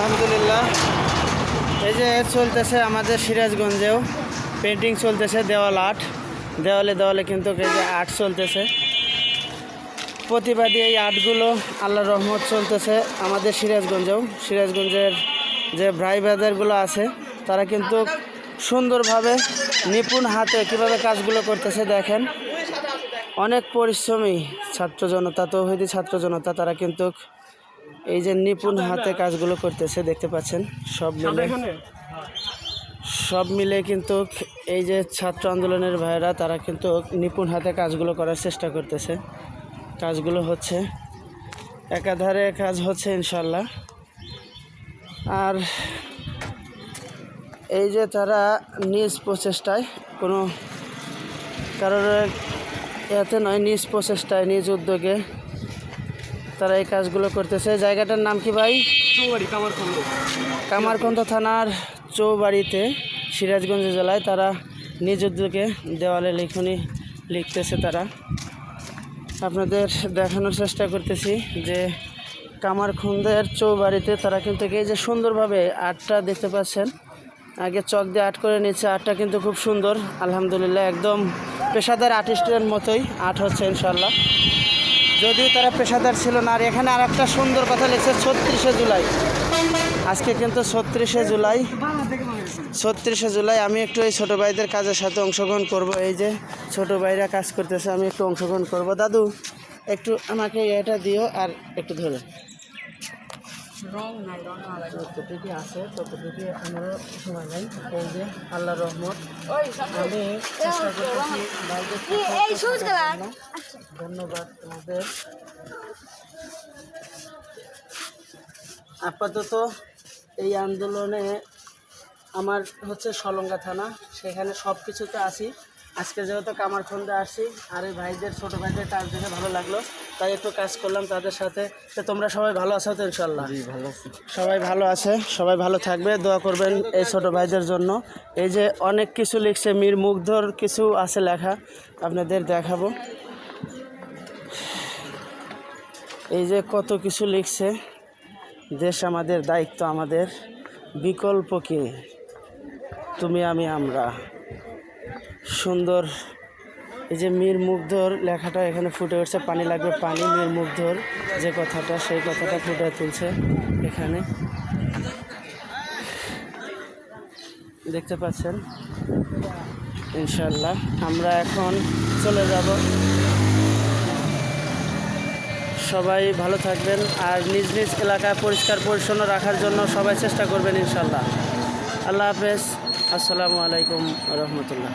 আলহামদুলিল্লাহ। এই যে চলতেছে আমাদের সিরাজগঞ্জেও। পেন্টিং চলতেছে, দেওয়াল আর্ট দেওয়ালে দেওয়ালে কিন্তু এই যে আর্ট চলতেছে। প্রতিবাদী এই আর্টগুলো আল্লাহ রহমত চলতেছে আমাদের সিরাজগঞ্জেও। সিরাজগঞ্জের যে ভাই ব্রাদারগুলো আছে, তারা কিন্তু সুন্দরভাবে নিপুণ হাতে কীভাবে কাজগুলো করতেছে দেখেন। অনেক পরিশ্রমী ছাত্র জনতা, তৌহিদি ছাত্র জনতা, তারা কিন্তু এই যে নিপুণ হাতে কাজগুলো করতেছে দেখতে পাচ্ছেন? সব মিলে। সব মিলে কিন্তু এই যে ছাত্র আন্দোলনের ভাইরা তারা কিন্তু নিপুণ হাতে কাজগুলো করার চেষ্টা করতেছে। কাজগুলো হচ্ছে একাধারে কাজ হচ্ছে ইনশাল্লাহ। আর এই যে তারা নিজ প্রচেষ্টায় কোনো কারোর এতে নয় নিজ প্রচেষ্টায় নিজ উদ্যোগে তারা এই কাজগুলো করতেছে। জায়গাটার নাম কি ভাই? কামারকন্দ থানার চৌবাড়িতে সিরাজগঞ্জ জেলায় তারা নিজ উদ্যোগে দেওয়ালে লিখনি লিখতেছে তারা। আপনাদের দেখানোর চেষ্টা করতেছি যে কামারখন্দের চৌবাড়িতে তারা কিন্তু এই যে সুন্দরভাবে আর্টটা দেখতে পাচ্ছেন। আগে চক দিয়ে আর্ট করে নিচ্ছে আর্টটা কিন্তু খুব সুন্দর। আলহামদুলিল্লাহ একদম পেশাদার আর্টিস্টের মতোই আর্ট হচ্ছে ইনশাল্লাহ যদিও তারা পেশাদার ছিল না আর এখানে আর একটা সুন্দর কথা লিখছে ছত্রিশে জুলাই। আজকে কিন্তু ছত্রিশে জুলাই। ছত্রিশে জুলাই আমি একটু এই ছোটো ভাইদের কাজের সাথে অংশগ্রহণ করব। এই যে ছোটো ভাইরা কাজ করতেছে আমি একটু অংশগ্রহণ করব। দাদু একটু আমাকে এটা দিও আর একটু ধরো। যতটুকু আছে ততটুকু আমারও সময় নেই এই যে আল্লাহ রহমত। আমি চেষ্টা করতেছি ধন্যবাদ তোমাদের। আপাতত এই আন্দোলনে আমার হচ্ছে সলঙ্গা থানা সেখানে সব কিছুতে আসি আজকে যেহেতু কামারখন্দে আসি আর এই ভাইদের ছোটো ভাইদের কাজ দেখে ভালো লাগল। তাই একটু কাজ করলাম তাদের সাথে। তো তোমরা সবাই ভালো আছো তো ইনশাল্লাহ ভালো আছি। সবাই ভালো আছে সবাই ভালো থাকবে। দোয়া করবেন এই ছোট ভাইদের জন্য। এই যে অনেক কিছু লিখছে মীর মুগ্ধর কিছু আছে লেখা আপনাদের দেখাবো। এই যে কত কিছু লিখছে, দেশ আমাদের, দায়িত্ব আমাদের, বিকল্প কি? তুমি আমি আমরা। সুন্দর, এই যে মীর মুগ্ধর লেখাটা এখানে ফুটে উঠছে, পানি লাগবে পানি, মীর মুগ্ধর যে কথাটা, সেই কথাটা ফুটে তুলছে এখানে। দেখতে পাচ্ছেন? ইনশাল্লাহ, আমরা এখন চলে যাব। সবাই ভালো থাকবেন আর নিজ নিজ এলাকা পরিষ্কার পরিচ্ছন্ন রাখার জন্য সবাই চেষ্টা করবেন ইনশাল্লাহ। আল্লাহ হাফেজ। আসসালামু আলাইকুম রহমতুল্লাহ।